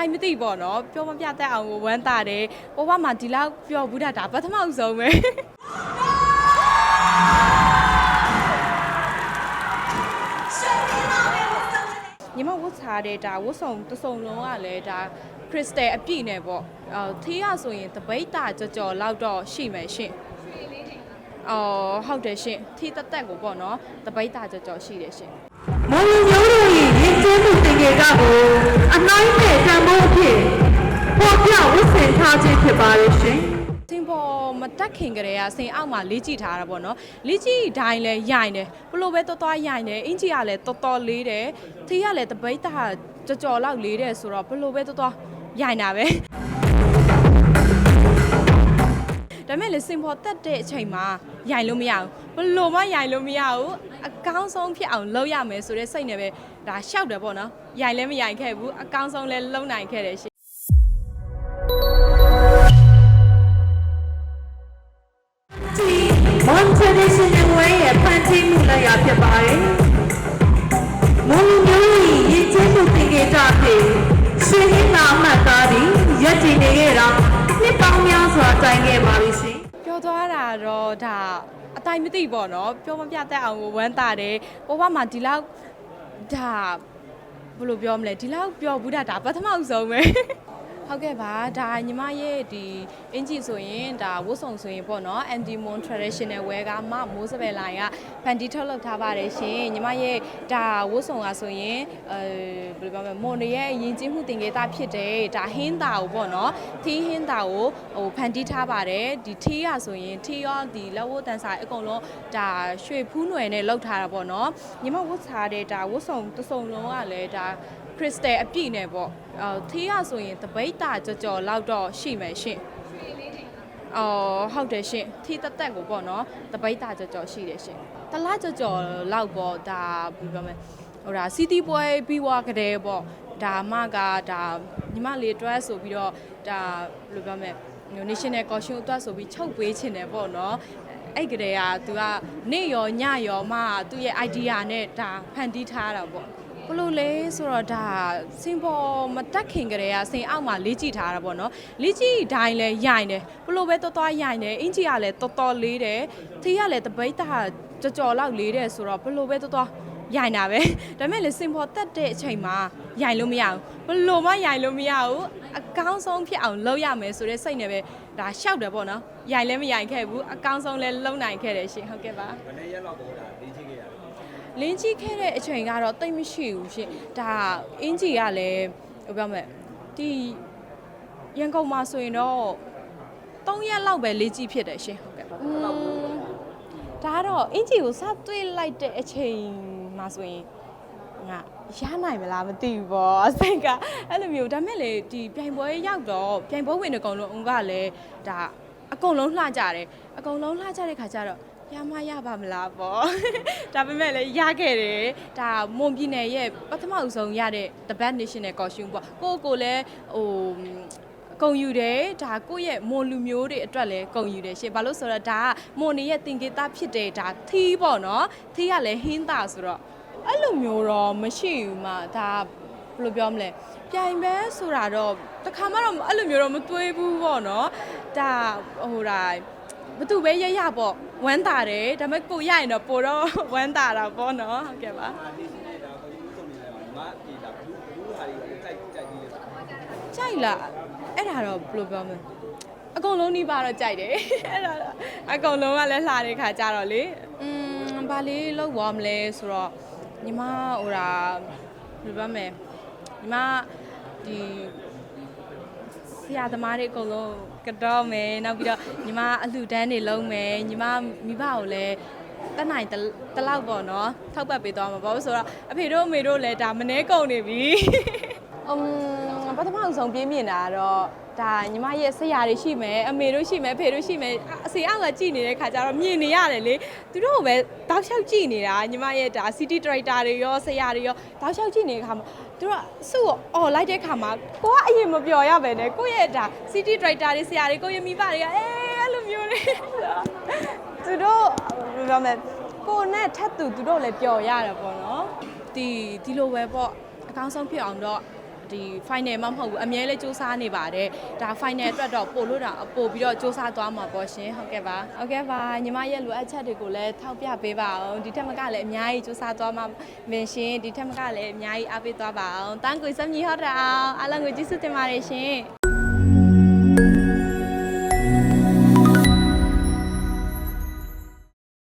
တိုင်းမသိပေါ့နော်ပြောမပြတတ်အောင်ကိုဝမ်းတာတယ်ဘဝမှာဒီလောက်ပျော်ဘူးတာဒါပထမဦးဆုံးပဲညီမဝတ်စားတဲ့ဒါဝတ်စုံတစ်စုံလုံးကလည်းဒါခရစ်စတယ်အပြည့်နဲ့ပေါ့အော်သေးရဆိုရင်တပိတ်တာကြော်ကြော်လောက်တော့ရှိမယ်ရှင်အော်ဟုတ်တယ်ရှင်ထီတက်တက်ကိုပေါ့နော်တပိတ်တာကြော်ကြော်ရှိတယ်ရှင်မောင်မျိုးတို့၏ ရင်းကျင်းမှုတင်ငယ်ကကိုအနိုင်နဲ့တန်ဖိုးအဖြစ်ပေါ်ပြဝတ်ဆင်ထားခြင်းဖြစ်ပါရဲ့ရှင်စင်ပေါ်မတက်ခင်ကလေးကစင်အောက်မှာလေးကြည့်ထားတာပေါ့နော်လေးကြည့်တိုင်းလဲရိုင်တယ်ဘလို့ပဲတော်တော်ရိုင်တယ်အင်ကြီးကလည်းတော်တော်လေးတယ်သီးကလည်းတပိတ်တာကြော်ကြော်လောက်လေးတယ်ဆိုတော့ဘလို့ပဲတော်တော်ရိုင်တာပဲ ဒါမဲ့လေစင်ပေါ်တက်တဲ့အချိန်မှာရိုင်လို့မရဘူးဘလို့မှရိုင်လို့မရဘူးအကောင်းဆုံးဖြစ်အောင်လုပ်ရမယ်ဆိုတဲ့စိတ်နဲ့ပဲဒါရှောက်တယ်ပေါ့နော်ရိုင်လည်းမရိုင်ခဲ့ဘူးအကောင်းဆုံးလည်းလုပ်နိုင်ခဲ့တယ်ရှင်ဒီမွန် traditional way ရဲ့ဖန်တီးမှုလိုက်ရာဖြစ်ပါတယ်မောင်မျိုး၏ရင်းကျင်းမှုတင်ငယ်ကဖြစ်ရှင်ဟင်းနာအမှတ်သားသည်ရက်တည်နေခဲ့တာနှစ်ပေါင်းများစွာတိုင်ခဲ့ပါပြီရှင်ပြော သွားတာတော့ဒါအတိုင်းမသိပေါ့နော်ပြောမပြတတ်အောင်ကိုဝမ်းတာတယ်ဘဝမှာဒီလောက်ဒါဘယ်လိုပြောမလဲဒီလောက်ပြောဘူးတာဒါပထမဦးဆုံးပဲ ဟုတ်ကဲ့ပါဒါညီမရဲ့ဒီအင်ဂျီဆိုရင်ဒါဝတ်စုံဆိုရင်ပေါ့နော် anti mon traditional wear ကမမိုးစပယ်လိုင်းကဖန်တီထုတ်လုပ်ထားပါတယ်ရှင်ညီမရဲ့ဒါဝတ်စုံကဆိုရင်အဲဘယ်လိုပြောမလဲမွန်ရဲ့ယဉ်ကျေးမှုတင်ကေတာဖြစ်တယ်ဒါဟင်းတာကိုပေါ့နော်သီးဟင်းတာကိုဟိုဖန်တီးထားပါတယ်ဒီထီးရဆိုရင်ထီးရောဒီလက်ဝတ်တန်စာအကုန်လုံးဒါရွှေဖူးနွယ်နဲ့လောက်ထားတာပေါ့နော်ညီမဝတ်စားတဲ့ဒါဝတ်စုံတစ်စုံလုံးကလည်းဒါခရစ်စတယ်အပြည့်နဲ့ပေါ့အော်သီးရဆိုရင်တပိတ်တာကြော်ကြော်လောက်တော့ရှိမယ်ရှင်အော်ဟုတ်တယ်ရှင်ထီးတက်တက်ကိုပေါ့နော်တပိတ်တာကြော်ကြော်ရှိတယ်ရှင်တလားကြော်ကြော်လောက်ပေါ့ဒါဘယ်လိုပြောမလဲဟိုဒါစီတီပွဲပြီးွားကြတဲ့ပေါ့ဒါမှကဒါညီမလေးအတွက်ဆိုပြီးတော့ဒါဘယ်လိုပြောမလဲ national caution အတွက်ဆိုပြီးချုပ်ပေးခြင်းတယ်ပေါ့နော်အဲ့ကလေးကသူကနေရောညရောမှသူ့ရဲ့ idea နဲ့ဒါဖန်တီးထားတာပေါ့ ဘလို့လဲဆိုတော့ဒါစင်ပေါ်မတက်ခင်ကလေးကစင်အောက်မှာလေးကြည့်ထားတာပေါ့နော်လေးကြည့်တိုင်းလဲရိုင်တယ်ဘလို့ပဲတော်တော်ရိုင်တယ်အင်ကြီးကလည်းတော်တော်လေးတယ်သီးကလည်းတပိတ်တာကြော်ကြော်လောက်လေးတယ်ဆိုတော့ဘလို့ပဲတော်တော်ရိုင်တာပဲဒါပေမဲ့လေစင်ပေါ်တက်တဲ့အချိန်မှာရိုင်လို့မရဘူးဘလို့မှရိုင်လို့မရဘူးအကောင်းဆုံးဖြစ်အောင်လုပ်ရမယ်ဆိုတဲ့စိတ်နဲ့ပဲဒါရှောက်တယ်ပေါ့နော်ရိုင်လည်းမရိုင်ခဲ့ဘူးအကောင်းဆုံးလည်းလုပ်နိုင်ခဲ့တယ်ရှင်ဟုတ်ကဲ့ပါဘယ်နှစ်ရက်လောက်တော့ဒါ လေးချိခဲ့ရလဲလင်းကြီးခဲ့တဲ့အချိန်ကတော့တိတ်မရှိဘူးရှင်ဒါအင်ဂျီကလည်းဟိုပြောမယ်ဒီရန်ကုန်မှာဆိုရင်တော့3ရက်လောက်ပဲလေးကြီးဖြစ်တယ်ရှင်ဟုတ်ကဲ့ပါอืมဒါကတော့အင်ဂျီကိုစတွေ့လိုက်တဲ့အချိန်မှာဆိုရင်ငါရနိုင်မလားမသိဘူးပေါ့အစိတ်ကအဲ့လိုမျိုးဒါမဲ့လေဒီပြိုင်ပွဲရောက်တော့ပြိုင်ပွဲဝင်တဲ့အကောင်လုံးအုံကလည်းဒါအကုန်လုံးလှကြတယ်အကုန်လုံးလှကြတဲ့ခါကျတော့ ရမရပါမလားပေါ့ဒါပေမဲ့လည်းရခဲ့တယ်ဒါမွန်ပြည်နယ်ရဲ့ပထမအဦးဆုံးရတဲ့ The Best National Costume ပေါ့ကိုယ့်ကိုယ်လည်းဟိုဂုံယူတယ်ဒါကိုယ့်ရဲ့မွန်လူမျိုးတွေအတွက်လည်းဂုံယူတယ်ရှင်ဘာလို့ဆိုတော့ဒါကမွန်နေရဲ့တင်ကေတာဖြစ်တယ်ဒါသီးပေါ့နော်သီးကလည်းဟင်းတာဆိုတော့အဲ့လိုမျိုးတော့မရှိဘူးမှာဒါဘယ်လိုပြောမလဲပြိုင်ပဲဆိုတာတော့တခါမှတော့အဲ့လိုမျိုးတော့မတွေးဘူးပေါ့နော်ဒါဟိုဒါ ဘသူပဲရရပေါ့ဝမ်းတာတယ်ဒါပေမဲ့ကိုရရင်တော့ပိုတော့ဝမ်းတာတာပေါ့နော်ဟုတ်ကဲ့ပါအာလေးချိနေတာကိုယူဆုံးနေလဲပါညီမဒီဒါဘူးဘူးဟာတွေကြိုက်ကြိုက်ကြီးလဲကြိုက်လားအဲ့ဒါတော့ဘယ်လိုပြောမလဲအကုန်လုံးနှီးပါတော့ကြိုက်တယ်အဲ့ဒါတော့အကုန်လုံးကလည်းလှတဲ့ခါကြတော့လေอืมဘာလေးလောက်သွားမလဲဆိုတော့ညီမဟိုဒါဘယ်လိုပြောမလဲညီမဒီဆရာသမားတွေအကုန်လုံးကတော့မယ်နောက်ပြီးတော့ညီမအလှူဒန်းတွေလုံးမယ်ညီမမိဘကိုလည်းတက်နိုင်တတလောက်ပေါ့နော်ထောက်ပတ်ပေးသွားမှာပေါ့ဆိုတော့အဖေတို့အမေတို့လည်းဒါမနှဲကုန်နေပြီ အမ်ပထမအဆုံးပြင်းမြင်တာကတော့ဒါညီမရဲ့ဆရာတွေရှိမယ်အမေတို့ရှိမယ်အဖေတို့ရှိမယ်အအစီအောက်ကကြည်နေတဲ့ခါကျတော့မြင်နေရတယ်လေသူတို့ကပဲတောက်လျှောက်ကြည်နေတာညီမရဲ့ဒါ city director တွေရောဆရာတွေရောတောက်လျှောက်ကြည်နေတဲ့ခါမှာသူတို့ကစုကိုអော်လိုက်တဲ့ခါမှာကိုကအရင်မပြောရပဲနဲ့ကိုယ့်ရဲ့ဒါ city director တွေဆရာတွေကိုယ့်ရဲ့မိဘတွေကအေးအဲ့လိုမျိုးနေသူတို့ဘယ်လိုပြောမလဲကိုနဲ့ထပ်သူသူတို့လည်းပျော်ရတယ်ပေါ့နော်ဒီဒီလိုပဲပေါ့အကောင်းဆုံးဖြစ်အောင်တော့ ဒီ final မမဟုတ်ဘူးအမြဲလဲစူးစမ်းနေပါတယ်ဒါ final အတွက်တော့ပို့လို့တာပို့ပြီးတော့စူးစမ်းသွားမှာပေါ့ရှင်ဟုတ်ကဲ့ပါဟုတ်ကဲ့ပါညီမရဲ့လိုအပ်ချက်တွေကိုလည်းထောက်ပြပေးပါအောင်ဒီထက်မကလည်းအများကြီးစူးစမ်းသွားမှာမင်းရှင်ဒီထက်မကလည်းအများကြီးအားပေးသွားပါအောင်တန်းကိုစမ်းမြီဟုတ်တာအောင်အားလုံးကိုကျေးဇူးတင်ပါတယ်ရှင်